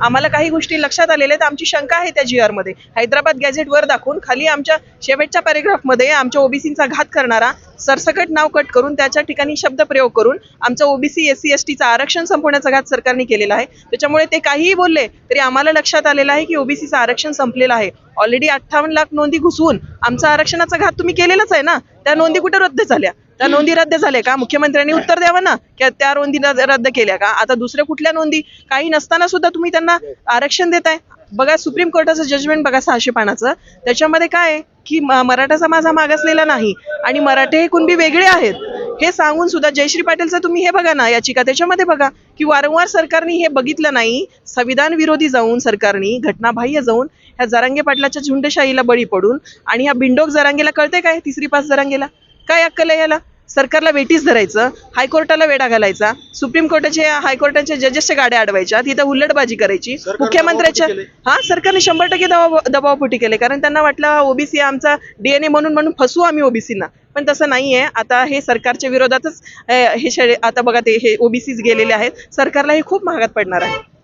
आम्हाला काही गोष्टी लक्षात आलेल्या आहेत. आमची शंका आहे त्या जी मध्ये. हैदराबाद गॅझेटवर दाखवून खाली आमच्या शेवटच्या पॅरेग्राफमध्ये आमच्या ओबीसींचा घात करणारा सरसकट नाव कट करून त्याच्या ठिकाणी शब्द प्रयोग करून आमचं ओबीसी एस सी एस टीचं आरक्षण संपवण्याचा घात सरकारने केलेला आहे. त्याच्यामुळे ते काहीही बोलले तरी आम्हाला लक्षात आलेलं आहे की ओबीसीचं आरक्षण संपलेलं आहे. ऑलरेडी अठ्ठावन्न लाख नोंदी घुसवून आमचं आरक्षणाचा घात तुम्ही केलेलाच आहे ना? त्या नोंदी कुठे रद्द झाल्या? त्या नोंदी रद्द झाल्या का? मुख्यमंत्र्यांनी उत्तर द्यावं ना? की त्या नोंदी रद्द केल्या का? आता दुसऱ्या कुठल्या नोंदी? काही नसताना सुद्धा तुम्ही त्यांना आरक्षण देताय. बघा सुप्रीम कोर्टाचं जजमेंट बघा सहाशे पानाचं. त्याच्यामध्ये काय आहे की म- मराठा समाज हा मागासलेला नाही आणि मराठे हे कुणबी वेगळे आहेत हे सांगून सुद्धा जयश्री पाटीलचं तुम्ही हे बघा ना याचिका त्याच्यामध्ये बघा की वारंवार सरकारने हे बघितलं नाही संविधान विरोधी जाऊन सरकारने घटनाबाह्य जाऊन ह्या जरांगे पाटलाच्या झुंडशाहीला बळी पडून आणि ह्या बिंडोक जरांगेला कळते काय? तिसरी पास जरांगेला. काय अक्कल आहे याला? सरकारला वेटीस धरायचं हायकोर्टाला वेढा घालायचा सुप्रीम कोर्टाचे हायकोर्टाच्या जजेसच्या गाड्या अडवायच्या तिथं हुल्लडबाजी करायची. मुख्यमंत्र्याच्या हा सरकारने शंभर टक्के दबाव दबावपोटी केले. कारण त्यांना वाटलं ओबीसी आमचा डीएनए म्हणून म्हणून फसवू आम्ही ओबीसीना. पण तसं नाहीये. आता हे सरकारच्या विरोधातच हे आता बघा ते हे ओबीसीज गेलेले आहेत. सरकारला हे खूप महागात पडणार आहे.